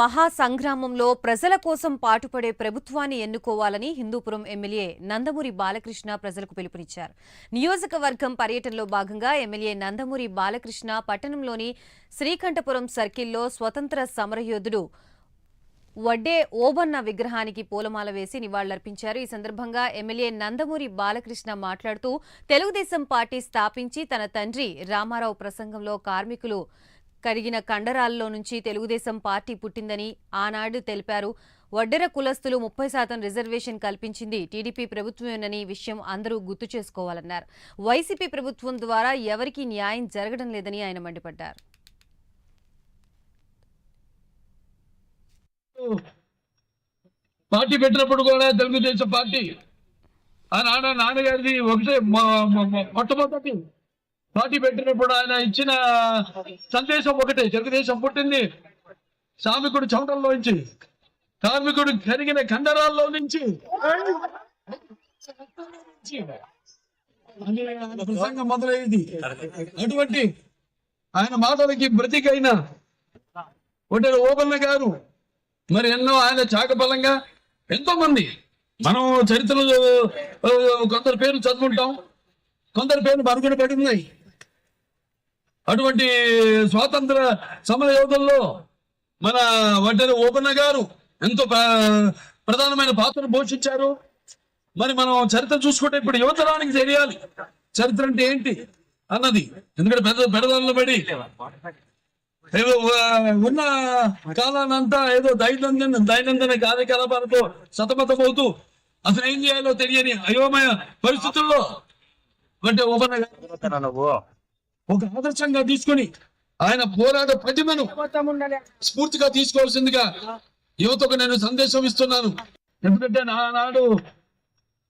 మహాసంగ్రామంలో ప్రజల కోసం పాటుపడే ప్రభుత్వాన్ని ఎన్నుకోవాలని హిందూపురం ఎమ్మెల్యే నందమూరి బాలకృష్ణ ప్రజలకు పిలుపునిచ్చారు. నియోజకవర్గం పర్యటనలో భాగంగా ఎమ్మెల్యే నందమూరి బాలకృష్ణ పట్టణంలోని శ్రీకంఠపురం సర్కిల్లో స్వతంత్ర సమరయోధుడు వడ్డే ఓబన్న విగ్రహానికి పూలమాల వేసి నివాళులర్పించారు. ఈ సందర్భంగా ఎమ్మెల్యే నందమూరి బాలకృష్ణ మాట్లాడుతూ తెలుగుదేశం పార్టీ స్థాపించి తన తండ్రి రామారావు ప్రసంగంలో కార్మికులు కరిగిన కండరాల్లో నుంచి తెలుగుదేశం పార్టీ పుట్టిందని ఆనాడు తెలిపారు. వడ్డెర కులస్తులు ముప్పై శాతం రిజర్వేషన్ కల్పించింది టీడీపీ ప్రభుత్వమేనని విషయం అందరూ గుర్తు చేసుకోవాలన్నారు. వైసీపీ ప్రభుత్వం ద్వారా ఎవరికీ న్యాయం జరగడం లేదని ఆయన మండిపడ్డారు. పార్టీ పెట్టినప్పుడు కూడా తెలుగుదేశం పార్టీ. నాన్నగారిది ఒకటే మొట్టమొదటి పార్టీ పెట్టినప్పుడు ఆయన ఇచ్చిన సందేశం ఒకటే తెలుగుదేశం పుట్టింది. శ్రామికుడు చెమటల్లో నుంచి కార్మికుడు కరిగిన కండరాల్లో నుంచి. ప్రసంగం అటువంటి ఆయన మాటలకి బ్రతికైన ఒంటరి ఓబన్న గారు మరి ఎన్నో ఆయన చాకబలంగా ఎంతో మంది మనం చరిత్రలో కొందరి పేర్లు చదువుకుంటాం కొందరి పేర్లు మరుగున పడి ఉన్నాయి. అటువంటి స్వాతంత్ర సమర యోధుల్లో మన వంటరి ఓపెన్న గారు ఎంతో ప్రధానమైన పాత్ర పోషించారు. మరి మనం చరిత్ర చూసుకుంటే ఇప్పుడు యువతరానికి తెలియాలి. చరిత్ర అంటే ఏంటి అన్నది. ఎందుకంటే పెద్ద పెడదాల్లో పడి ఏదో ఉన్న కాలానంతా ఏదో దైనందిన దైనందిన కార్యకలాపాలతో సతమతమవుతూ అసలు ఏం చేయాలో తెలియని అయోమయ పరిస్థితుల్లో అంటే ఓపెన్ గారు ఒక ఆదర్శంగా తీసుకొని ఆయన పోరాట ప్రతిమను స్ఫూర్తిగా తీసుకోవాల్సిందిగా యువతకు నేను సందేశం ఇస్తున్నాను. ఎందుకంటే నానాడు